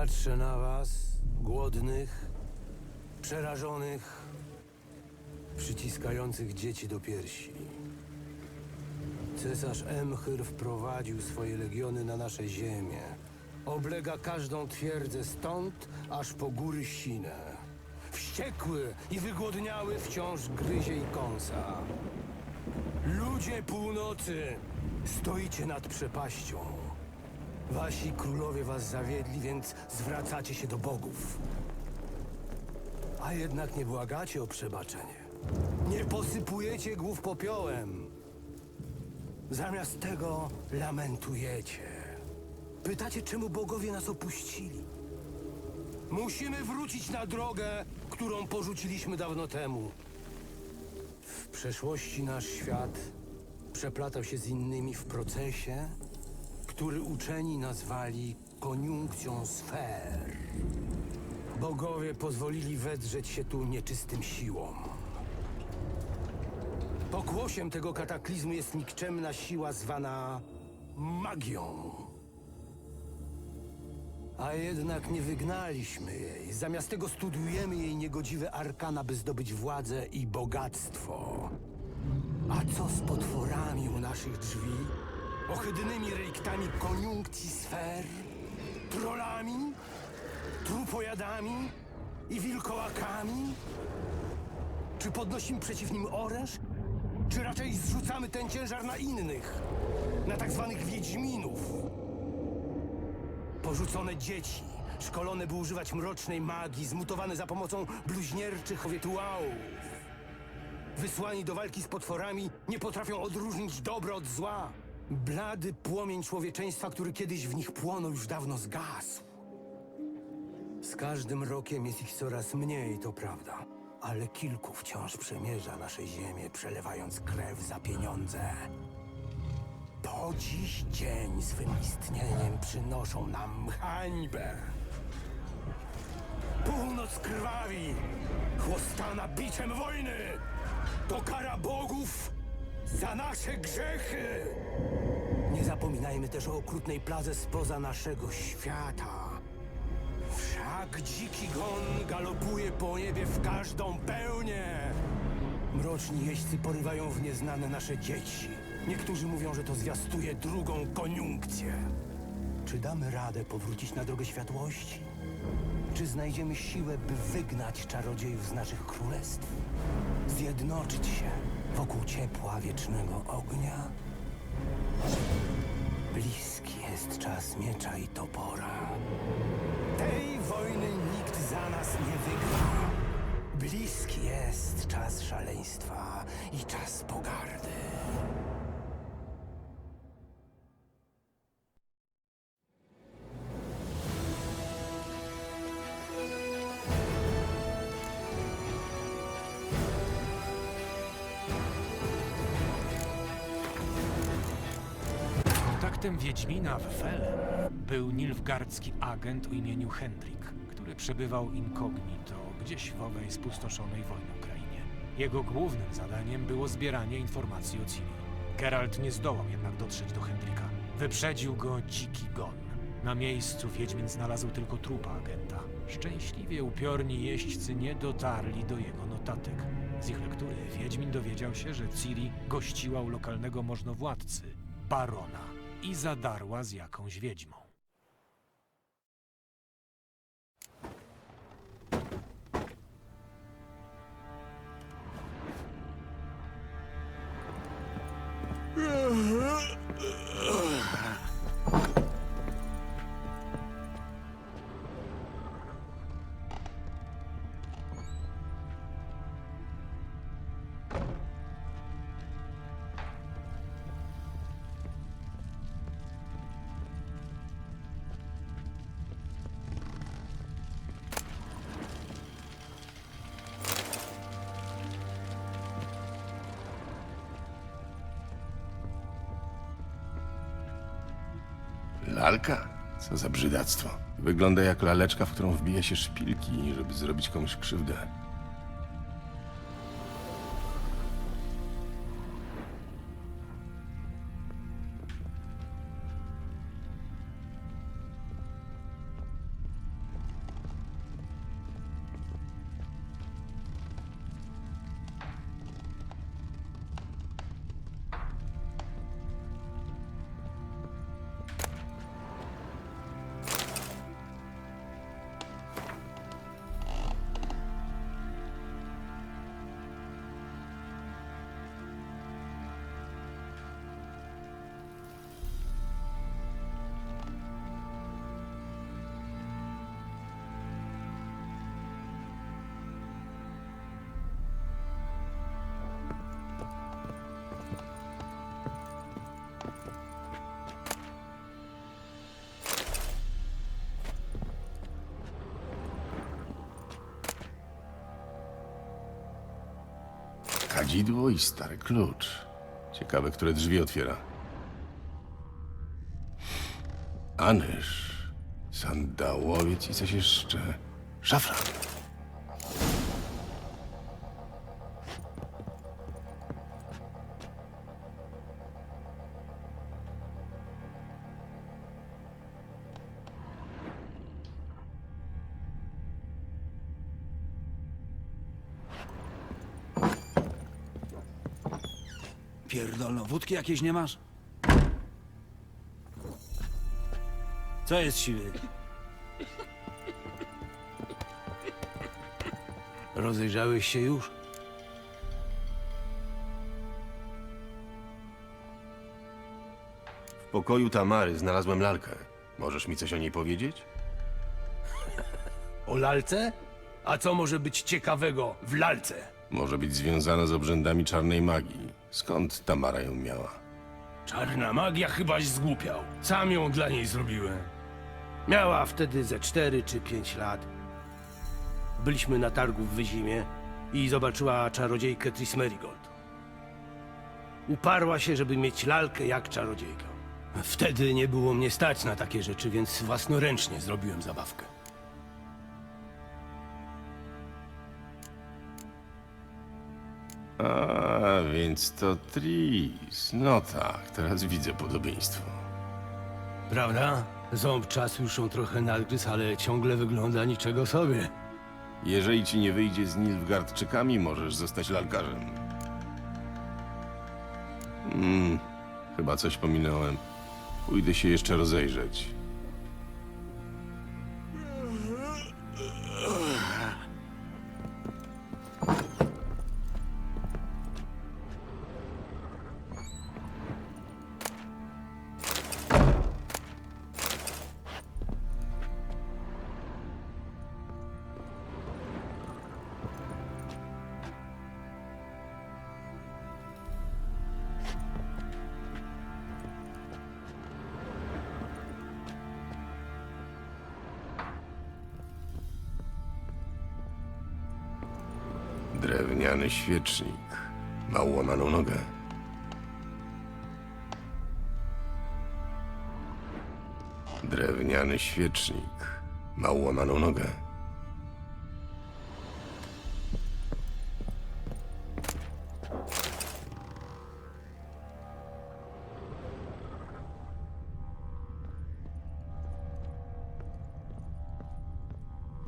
Patrzę na was, głodnych, przerażonych, przyciskających dzieci do piersi. Cesarz Emchyr wprowadził swoje legiony na nasze ziemię. Oblega każdą twierdzę stąd, aż po góry Sinę. Wściekły i wygłodniały wciąż gryzie i kąsa. Ludzie północy, stoicie nad przepaścią. Wasi królowie was zawiedli, więc zwracacie się do bogów. A jednak nie błagacie o przebaczenie. Nie posypujecie głów popiołem. Zamiast tego lamentujecie. Pytacie, czemu bogowie nas opuścili. Musimy wrócić na drogę, którą porzuciliśmy dawno temu. W przeszłości nasz świat przeplatał się z innymi w procesie, który uczeni nazwali koniunkcją sfer. Bogowie pozwolili wedrzeć się tu nieczystym siłom. Pokłosiem tego kataklizmu jest nikczemna siła zwana magią. A jednak nie wygnaliśmy jej. Zamiast tego studiujemy jej niegodziwe arkana, by zdobyć władzę i bogactwo. A co z potworami u naszych drzwi? Ohydnymi reliktami koniunkcji sfer? Trollami? Trupojadami? I wilkołakami? Czy podnosimy przeciw nim oręż? Czy raczej zrzucamy ten ciężar na innych? Na tak zwanych wiedźminów? Porzucone dzieci, szkolone by używać mrocznej magii, zmutowane za pomocą bluźnierczych rytuałów. Wysłani do walki z potworami, nie potrafią odróżnić dobra od zła. Blady płomień człowieczeństwa, który kiedyś w nich płonął, już dawno zgasł. Z każdym rokiem jest ich coraz mniej, to prawda. Ale kilku wciąż przemierza nasze ziemię, przelewając krew za pieniądze. Po dziś dzień swym istnieniem przynoszą nam hańbę. Północ krwawi, chłostana biczem wojny. To kara bogów za nasze grzechy. Nie zapominajmy też o okrutnej plaze spoza naszego świata. Wszak dziki gon galopuje po niebie w każdą pełnię. Mroczni jeźdźcy porywają w nieznane nasze dzieci. Niektórzy mówią, że to zwiastuje drugą koniunkcję. Czy damy radę powrócić na drogę światłości? Czy znajdziemy siłę, by wygnać czarodziejów z naszych królestw? Zjednoczyć się wokół ciepła wiecznego ognia? Bliski jest czas miecza i topora. Tej wojny nikt za nas nie wygra. Bliski jest czas szaleństwa i czas pogardy. Kontaktem Wiedźmina w Felem był nilfgardzki agent o imieniu Hendrik, który przebywał incognito gdzieś w owej spustoszonej wojną krainie. Jego głównym zadaniem było zbieranie informacji o Ciri. Geralt nie zdołał jednak dotrzeć do Hendrika. Wyprzedził go dziki gon. Na miejscu Wiedźmin znalazł tylko trupa agenta. Szczęśliwie upiorni jeźdźcy nie dotarli do jego notatek. Z ich lektury Wiedźmin dowiedział się, że Ciri gościła u lokalnego możnowładcy, barona, i zadarła z jakąś wiedźmą. Lalka? Co za brzydactwo. Wygląda jak laleczka, w którą wbija się szpilki, żeby zrobić komuś krzywdę. Kadzidło i stary klucz. Ciekawe, które drzwi otwiera. Anyż, sandałowiec i coś jeszcze. Szafran. Pierdolno, wódki jakieś nie masz? Co jest siwy? Rozejrzałeś się już? W pokoju Tamary znalazłem lalkę. Możesz mi coś o niej powiedzieć? O lalce? A co może być ciekawego w lalce? Może być związana z obrzędami czarnej magii. Skąd Tamara ją miała? Czarna magia chybaś zgłupiał. Sam ją dla niej zrobiłem. Miała wtedy ze cztery czy pięć lat. Byliśmy na targu w Wyzimie i zobaczyła czarodziejkę Tris Merigold. Uparła się, żeby mieć lalkę jak czarodziejka. Wtedy nie było mnie stać na takie rzeczy, więc własnoręcznie zrobiłem zabawkę. A, więc to Tris. No tak, teraz widzę podobieństwo. Prawda? Ząb czasu już ją trochę nadgryzł, ale ciągle wygląda niczego sobie. Jeżeli ci nie wyjdzie z Nilfgaardczykami, możesz zostać lalkarzem. Hmm, chyba coś pominąłem. Pójdę się jeszcze rozejrzeć. Świecznik. Ma łamaną nogę. Drewniany świecznik. Ma łamaną nogę.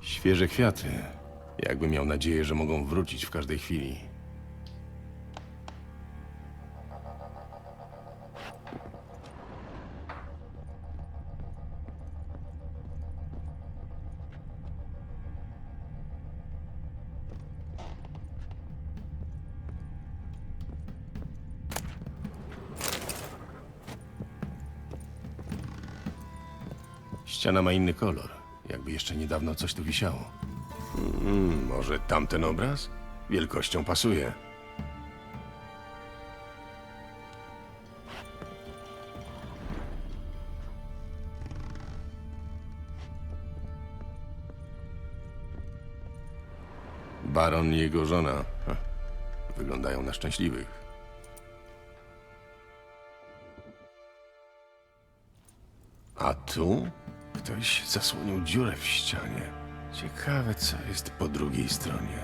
Świeże kwiaty. Jakby miał nadzieję, że mogą wrócić w każdej chwili. Ściana ma inny kolor. Jakby jeszcze niedawno coś tu wisiało. Mm, może tamten obraz? Wielkością pasuje. Baron i jego żona. Wyglądają na szczęśliwych. A tu ktoś zasłonił dziurę w ścianie. Ciekawe, co jest po drugiej stronie.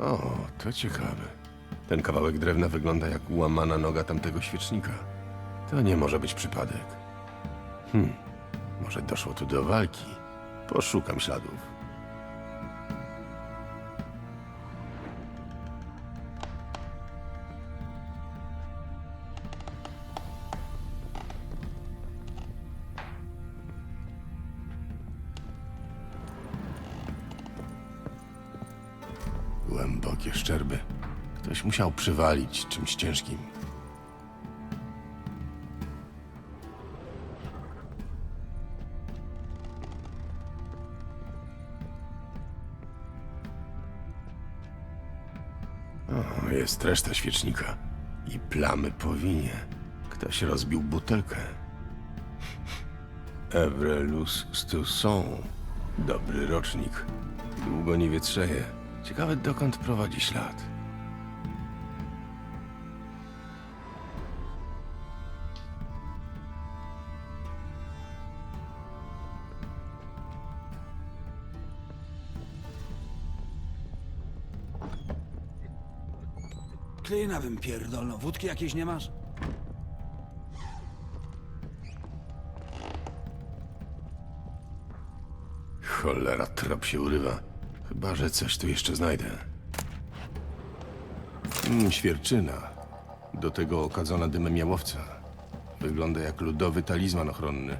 O, to ciekawe. Ten kawałek drewna wygląda jak łamana noga tamtego świecznika. To nie może być przypadek. Hmm, może doszło tu do walki. Poszukam śladów. Głębokie szczerby. Ktoś musiał przywalić czymś ciężkim. Jest reszta świecznika. I plamy po winie. Ktoś rozbił butelkę. Evrelus Stusson. Dobry rocznik. Długo nie wietrzeje. Ciekawe, dokąd prowadzi ślad. Klina bym pierdolno. Wódki jakieś nie masz? Cholera, trop się urywa. Chyba, że coś tu jeszcze znajdę. Mm, świerczyna. Do tego okadzona dymem jałowca. Wygląda jak ludowy talizman ochronny.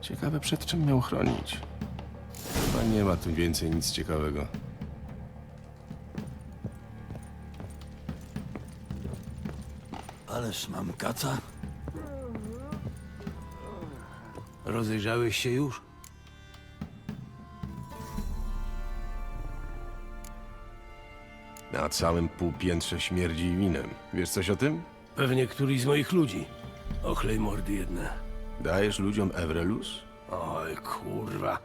Ciekawe, przed czym miał chronić. Chyba nie ma tu więcej nic ciekawego. Ależ mam kaca. Rozejrzałeś się już? Na całym półpiętrze śmierdzi winem. Wiesz coś o tym? Pewnie któryś z moich ludzi. Ochlej mordy jedne. Dajesz ludziom Evrelus? Oj, kurwa.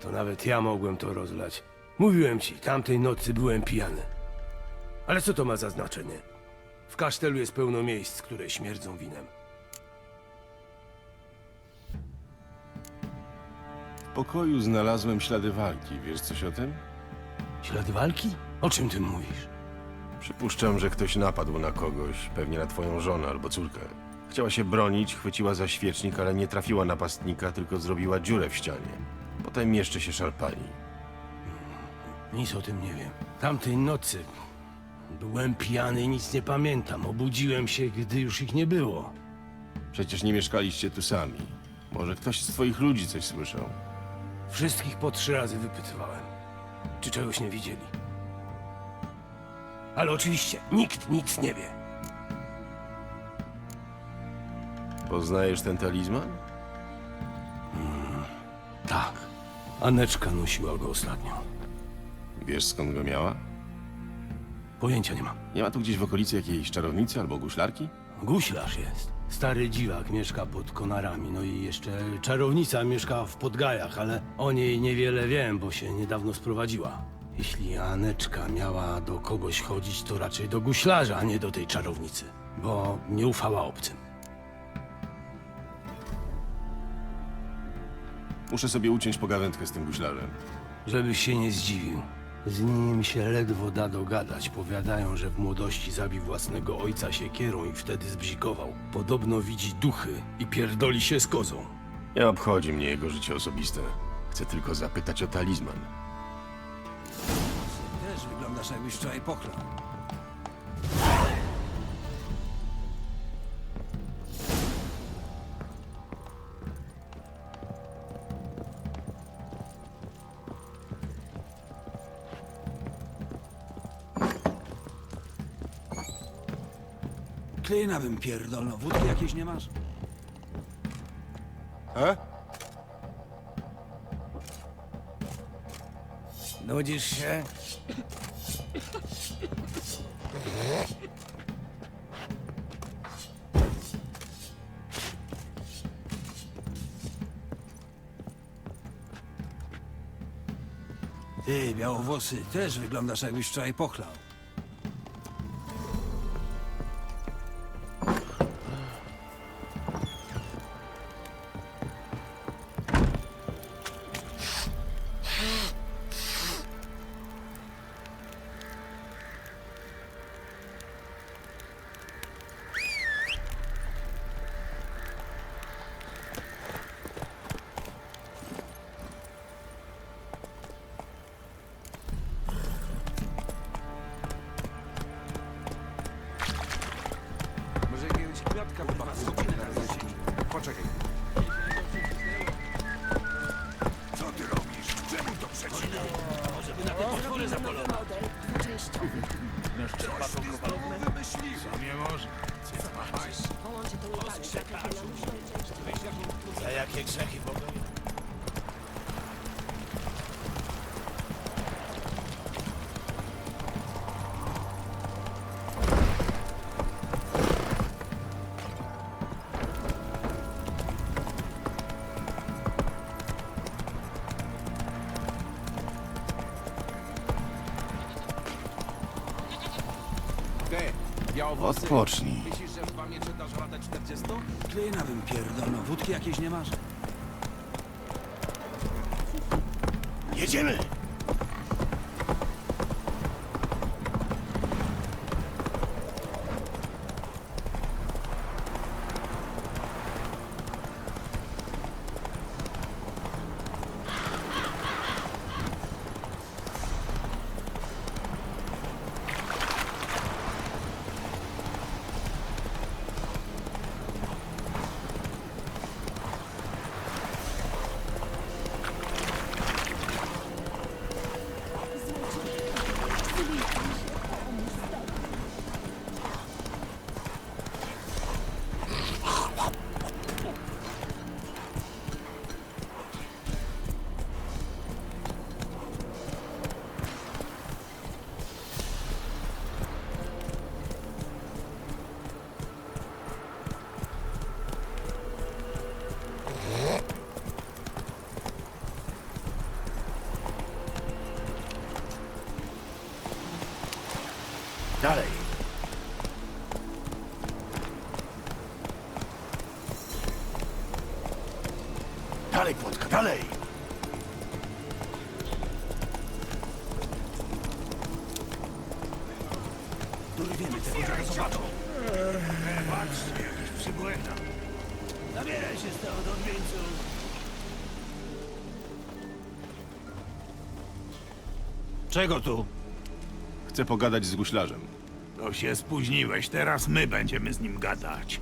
To nawet ja mogłem to rozlać. Mówiłem ci, tamtej nocy byłem pijany. Ale co to ma za znaczenie? W kasztelu jest pełno miejsc, które śmierdzą winem. W pokoju znalazłem ślady walki. Wiesz coś o tym? Ślady walki? O czym ty mówisz? Przypuszczam, że ktoś napadł na kogoś, pewnie na twoją żonę albo córkę. Chciała się bronić, chwyciła za świecznik, ale nie trafiła napastnika, tylko zrobiła dziurę w ścianie. Potem jeszcze się szarpali. Nic o tym nie wiem. Tamtej nocy byłem pijany i nic nie pamiętam. Obudziłem się, gdy już ich nie było. Przecież nie mieszkaliście tu sami. Może ktoś z twoich ludzi coś słyszał? Wszystkich po trzy razy wypytywałem, czy czegoś nie widzieli. Ale oczywiście nikt nic nie wie. Poznajesz ten talizman? Tak. Aneczka nosiła go ostatnio. Wiesz skąd go miała? Pojęcia nie mam. Nie ma tu gdzieś w okolicy jakiejś czarownicy albo guślarki? Guślarz jest. Stary dziwak mieszka pod konarami, no i jeszcze czarownica mieszka w Podgajach, ale o niej niewiele wiem, bo się niedawno sprowadziła. Jeśli Aneczka miała do kogoś chodzić, to raczej do guślarza, a nie do tej czarownicy, bo nie ufała obcym. Muszę sobie uciąć pogawędkę z tym guślarzem. Żebyś się nie zdziwił. Z nim się ledwo da dogadać. Powiadają, że w młodości zabił własnego ojca siekierą i wtedy zbzikował. Podobno widzi duchy i pierdoli się z kozą. Nie obchodzi mnie jego życie osobiste. Chcę tylko zapytać o talizman. Też wyglądasz jakbyś wczoraj pochlał. Klina bym pierdolno. Wódki jakieś nie masz? E? Nudzisz się? Ty, białowłosy, też wyglądasz jakbyś wczoraj pochlał. Czemu to przecina? Dwuczęściowy. Wymyśliłem. Nie może. Połączy to nie tak, jak na luźnej części. Za jakie grzechy w ogóle? Odpocznij. Myślisz, że w miecze dasz radę 40? Klina bym pierdolno, wódki jakiejś nie masz? Jedziemy! Dalej! Dalej, Płotka, dalej! Dorwiemy tego dziada zobaczą. Zabieraj się stąd, odwieńcu! Czego tu? Chcę pogadać z guślarzem. To się spóźniłeś, teraz my będziemy z nim gadać.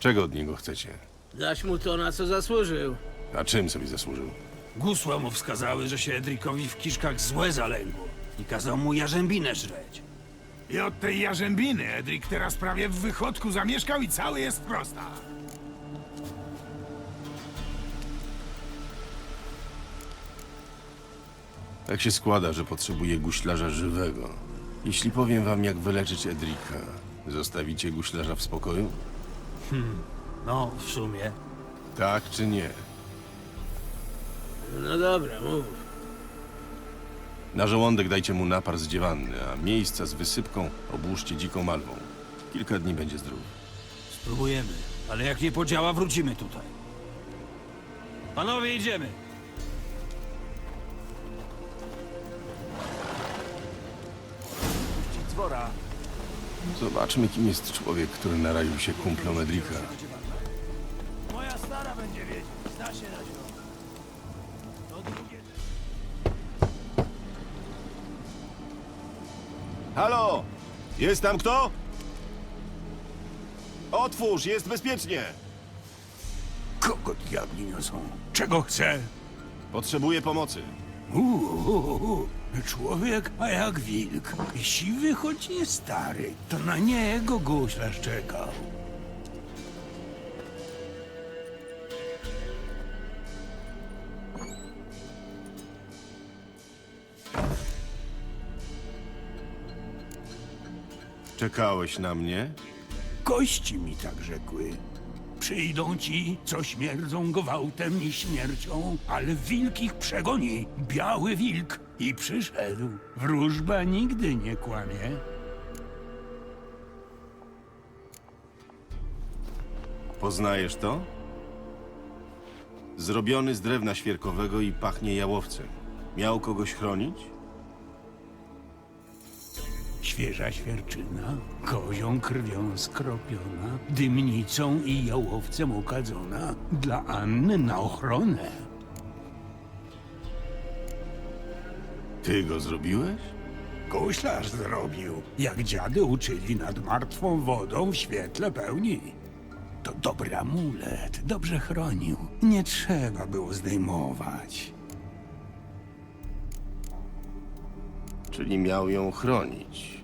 Czego od niego chcecie? Daś mu to, na co zasłużył. A czym sobie zasłużył? Gusła mu wskazały, że się Edrikowi w kiszkach złe zalęgło i kazał mu jarzębinę żreć. I od tej jarzębiny Edrik teraz prawie w wychodku zamieszkał i cały jest prosta. Tak się składa, że potrzebuję guślarza żywego. Jeśli powiem wam, jak wyleczyć Edrika, zostawicie guślarza w spokoju? No, w sumie. Tak czy nie? No dobra, mów. Na żołądek dajcie mu napar z dziewanny, a miejsca z wysypką obłóżcie dziką malwą. Kilka dni będzie zdrów. Spróbujemy, ale jak nie podziała, wrócimy tutaj. Panowie, idziemy. Dzwora. Zobaczmy, kim jest człowiek, który naraził się kumplom Edrika. Moja stara będzie wiedzieć. Zna się na ziom. Halo! Jest tam kto? Otwórz, jest bezpiecznie! Kogo diabli niosą? Czego chce? Potrzebuję pomocy. Uuu, człowiek, a jak wilk. Siwy, choć nie stary. To na niego guślarz czekał. Czekałeś na mnie? Kości mi tak rzekły. Przyjdą ci, co śmierdzą gwałtem i śmiercią, ale wilk ich przegoni. Biały wilk. I przyszedł. Wróżba nigdy nie kłamie. Poznajesz to? Zrobiony z drewna świerkowego i pachnie jałowcem. Miał kogoś chronić? Świeża świerczyna, kozią krwią skropiona, dymnicą i jałowcem okadzona, dla Anny na ochronę. Ty go zrobiłeś? Guślarz zrobił, jak dziady uczyli nad martwą wodą w świetle pełni. To dobry amulet, dobrze chronił. Nie trzeba było zdejmować. Czyli miał ją chronić.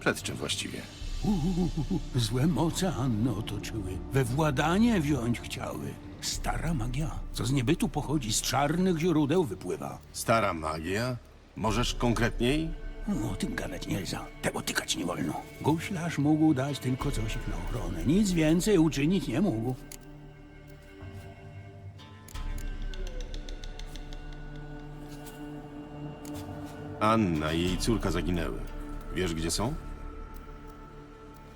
Przed czym właściwie? Uuu, złe moce Anny otoczyły. We władanie wziąć chciały. Stara magia, co z niebytu pochodzi, z czarnych źródeł wypływa. Stara magia? Możesz konkretniej? O tym gadać nie za. Tego tykać nie wolno. Guślarz mógł dać tylko coś na ochronę. Nic więcej uczynić nie mógł. Anna i jej córka zaginęły. Wiesz, gdzie są?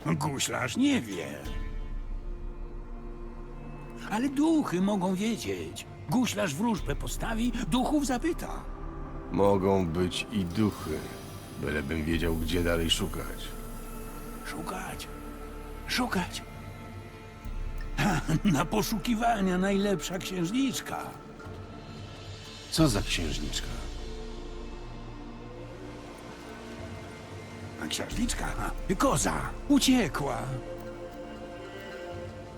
Guślarz nie wie. Ale duchy mogą wiedzieć. Guślarz wróżbę postawi, duchów zapyta. Mogą być i duchy. Bylebym wiedział, gdzie dalej szukać. Szukać. Szukać. Na poszukiwania najlepsza księżniczka. Co za księżniczka? A księżniczka? Koza. Uciekła.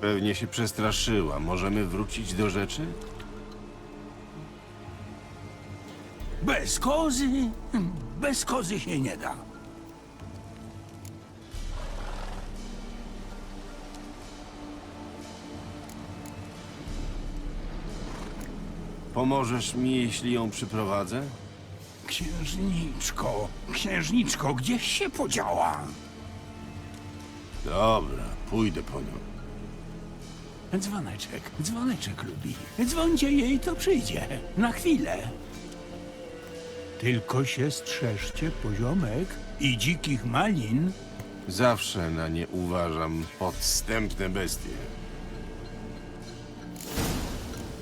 Pewnie się przestraszyła. Możemy wrócić do rzeczy? Bez kozy? Bez kozy się nie da. Pomożesz mi, jeśli ją przyprowadzę? Księżniczko, księżniczko, gdzieś się podziała? Dobra, pójdę po nią. Dzwoneczek, dzwoneczek lubi. Dzwońcie jej, to przyjdzie. Na chwilę. Tylko się strzeżcie poziomek i dzikich malin. Zawsze na nie uważam podstępne bestie.